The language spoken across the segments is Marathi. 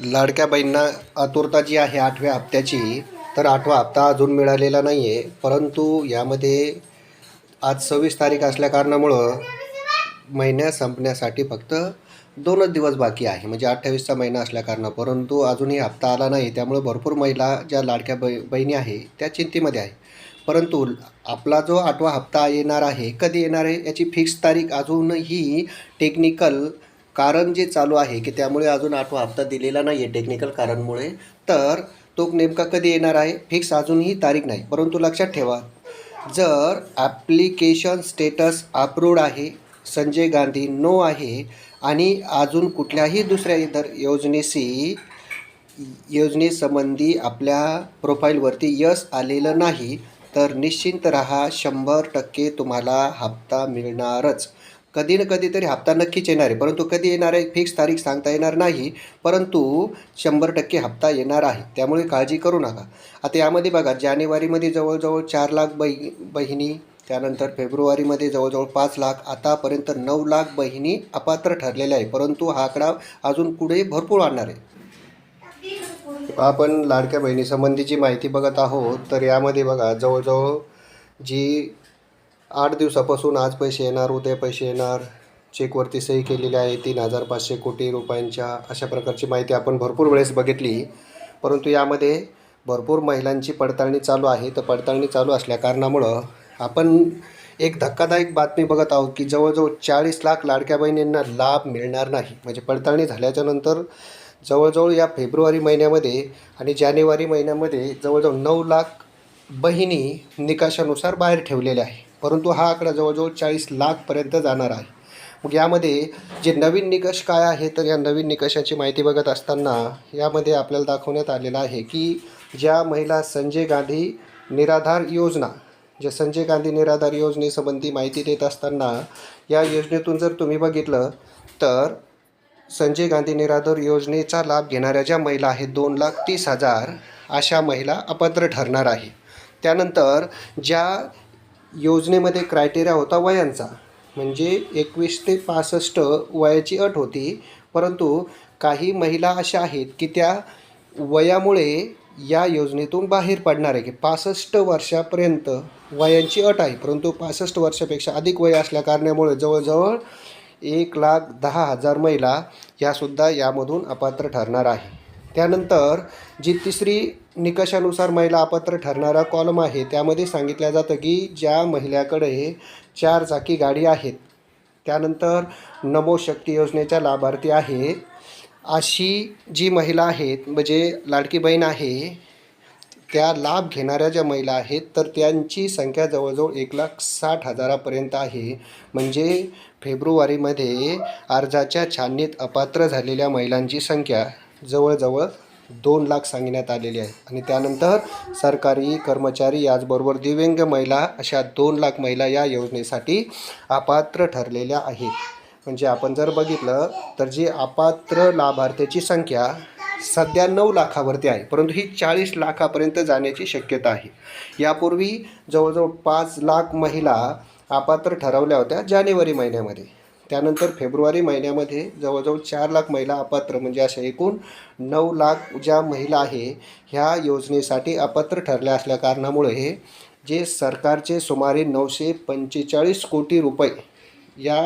लाडक्या बहिणींना आतुरता जी आहे आठव्या हप्त्याची तर आठवा हप्ता अजून मिळालेला नाही आहे परंतु यामध्ये आज सव्वीस तारीख असल्याकारणामुळं महिन्या संपण्यासाठी फक्त दोनच दिवस बाकी आहे. म्हणजे अठ्ठावीसचा महिना असल्याकारणं परंतु अजूनही हप्ता आला नाही. त्यामुळे भरपूर महिला ज्या लाडक्या बै बहिणी आहे त्या चिंतेमध्ये आहे. परंतु आपला जो आठवा हप्ता येणार आहे कधी येणार आहे याची फिक्स तारीख अजूनही टेक्निकल कारण जे चालू आहे की त्यामुळे अजून आठवा हप्ता दिलेला नाही आहे टेक्निकल कारणमुळे तर तो नेमका कधी येणार आहे? फिक्स अजूनही तारीख नाही. परंतु लक्षात ठेवा जर ॲप्लिकेशन स्टेटस अप्रूव्ड आहे संजय गांधी नो आहे आणि अजून कुठल्याही दुसऱ्या इतर योजनेशी योजनेसंबंधी आपल्या प्रोफाईलवरती यश आलेलं नाही तर निश्चिंत रहा शंभर टक्के तुम्हाला हप्ता मिळणारच. कधी ना कधी तरी हप्ता नक्कीच येणार आहे. परंतु कधी येणार आहे फिक्स तारीख सांगता येणार नाही. परंतु शंभर टक्के हप्ता येणार आहे. त्यामुळे काळजी करू नका. आता यामध्ये बघा जानेवारीमध्ये जवळजवळ चार लाख बहि बहिणी त्यानंतर फेब्रुवारीमध्ये जवळजवळ पाच लाख आतापर्यंत नऊ लाख बहिणी अपात्र ठरलेल्या आहे परंतु हा आकडा अजून पुढे भरपूर वाढणार आहे. आपण लाडक्या बहिणीसंबंधीची माहिती बघत आहोत. तर यामध्ये बघा जवळजवळ जी आठ दिवसापासून आज पैसे येणार उद्या पैसे येणार. चेकवरती सही केलेली आहे तीन हजार पाचशे कोटी रुपयांच्या अशा प्रकारची माहिती आपण भरपूर वेळेस बघितली. परंतु यामध्ये भरपूर महिलांची पडताळणी चालू आहे. तर पडताळणी चालू असल्या कारणामुळं आपण एक धक्कादायक बातमी बघत आहोत की जवळजवळ चाळीस लाख लाडक्या बहिणींना लाभ मिळणार नाही. म्हणजे पडताळणी झाल्याच्यानंतर जवळजवळ या फेब्रुवारी महिन्यामध्ये आणि जानेवारी महिन्यामध्ये जवळजवळ नऊ लाख बहिणी निकाशानुसार बाहेर ठेवलेल्या आहे परंतु हा आकडा जवळजवळ चाळीस लाखपर्यंत जाणार आहे. मग यामध्ये जे नवीन निकष काय आहे तर या नवीन निकषाची माहिती बघत असताना यामध्ये आपल्याला दाखवण्यात आलेलं आहे की ज्या महिला संजय गांधी निराधार योजना जे संजय गांधी निराधार योजनेसंबंधी माहिती देत असताना या योजनेतून जर तुम्ही बघितलं तर संजय गांधी निराधार योजनेचा लाभ घेणाऱ्या ज्या महिला आहेत दोन लाख तीस हजार अशा महिला अपात्र ठरणार आहे. त्यानंतर ज्या योजनेमध्ये क्रायटेरिया होता वयांचा. म्हणजे एकवीस ते पासष्ट वयाची अट होती. परंतु काही महिला अशा आहेत की त्या वयामुळे या योजनेतून बाहेर पडणार आहे. की पासष्ट वर्षापर्यंत वयांची अट आहे. परंतु पासष्ट वर्षापेक्षा अधिक वय असल्या कारणामुळे जवळजवळ एक लाख दहा हजार महिला यासुद्धा यामधून अपात्र ठरणार आहे. त्यानंतर जी तिसरी निकषानुसार महिला अपात्र ठरणारा कॉलम आहे त्यामध्ये सांगितलं जातं की ज्या महिलाकडे चार चाकी गाडी आहेत त्यानंतर नमो शक्ती योजनेच्या लाभार्थी आहे अशी जी महिला आहेत म्हणजे लाडकी बहीण आहे त्या लाभ घेणाऱ्या ज्या महिला आहेत तर त्यांची संख्या जवळजवळ एक लाख साठ हजारापर्यंत आहे. म्हणजे फेब्रुवारीमध्ये अर्जाच्या छाननीत अपात्र झालेल्या महिलांची संख्या जवळजवळ दोन लाख सांगण्यात आलेली आहे. आणि त्यानंतर सरकारी कर्मचारी याचबरोबर दिव्यांग महिला अशा दोन लाख महिला या योजनेसाठी अपात्र ठरलेल्या आहेत. म्हणजे आपण जर बघितलं तर जी अपात्र लाभार्थ्याची संख्या सध्या नऊ लाखावरती आहे. परंतु ही चाळीस लाखापर्यंत जाण्याची शक्यता आहे. यापूर्वी जवळजवळ पाच लाख महिला अपात्र ठरवल्या होत्या जानेवारी महिन्यामध्ये. त्यानंतर फेब्रुवारी महिन्यामध्ये जवळजवळ चार लाख महिला अपात्र म्हणजे अशा एकूण नऊ लाख ज्या महिला आहे ह्या योजनेसाठी अपात्र ठरल्या असल्या कारणामुळे जे सरकारचे सुमारे नऊशे पंचेचाळीस कोटी रुपये या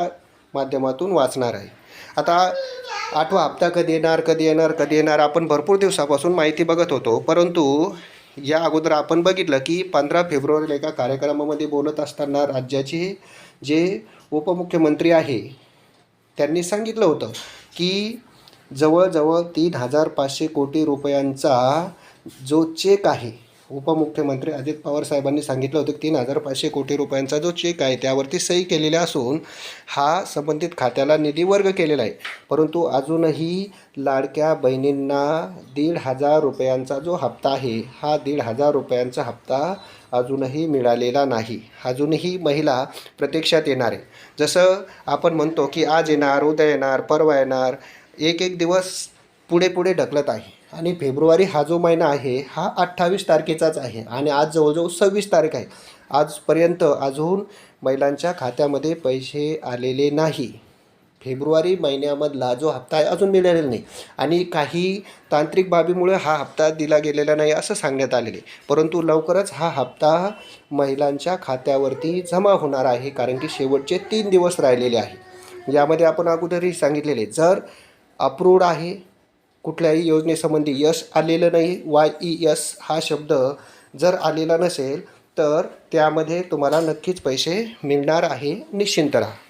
माध्यमातून वाचणार आहे. आता आठवा हप्ता कधी येणार कधी येणार कधी येणार आपण भरपूर दिवसापासून माहिती बघत होतो परंतु या अगोदर आपण बघितलं की पंधरा फेब्रुवारीला एका कार्यक्रमामध्ये बोलत असताना राज्याचे जे उपमुख्यमंत्री आहे. त्यांनी सांगितलं होतं की जवळजवळ तीन हजार पाचशे कोटी रुपयांचा जो चेक आहे उपमुख्यमंत्री अजित पवार साहेबांनी सांगितलं होतं की तीन हजार पाचशे कोटी रुपयांचा जो चेक आहे त्यावरती सही केलेल्या असून हा संबंधित खात्याला निधी वर्ग केलेला आहे. परंतु अजूनही लाडक्या बहिणींना दीड हजार रुपयांचा जो हप्ता आहे हा दीड हजार रुपयांचा हप्ता अजूनही मिळालेला नाही. अजूनही महिला प्रत्यक्षात येणार आहे. जसं आपण म्हणतो की आज येणार उद्या येणार परवा येणार एक एक दिवस पुढे पुढे ढकलत आहे. आणि फेब्रुवारी हा जो महिना आहे हा अठ्ठावीस तारखेचाच आहे आणि आज जवळजवळ सव्वीस तारीख आहे. आजपर्यंत अजून महिलांच्या खात्यामध्ये पैसे आलेले नाही. फेब्रुवारी महिन्यामधला जो हप्ता आहे अजून मिळालेला नाही आणि काही तांत्रिक बाबीमुळे हा हप्ता दिला गेलेला नाही असं सांगण्यात आलेले. परंतु लवकरच हा हप्ता महिलांच्या खात्यावरती जमा होणार आहे कारण की शेवटचे तीन दिवस राहिलेले आहे. यामध्ये आपण अगोदरही सांगितलेले जर अप्रूव्ड आहे कुठल्याही योजनेसंबंधी यश आलेलं नाही. वाय ई यस हा शब्द जर आलेला नसेल तर त्यामध्ये तुम्हाला नक्कीच पैसे मिळणार आहे. निश्चिंत राहा.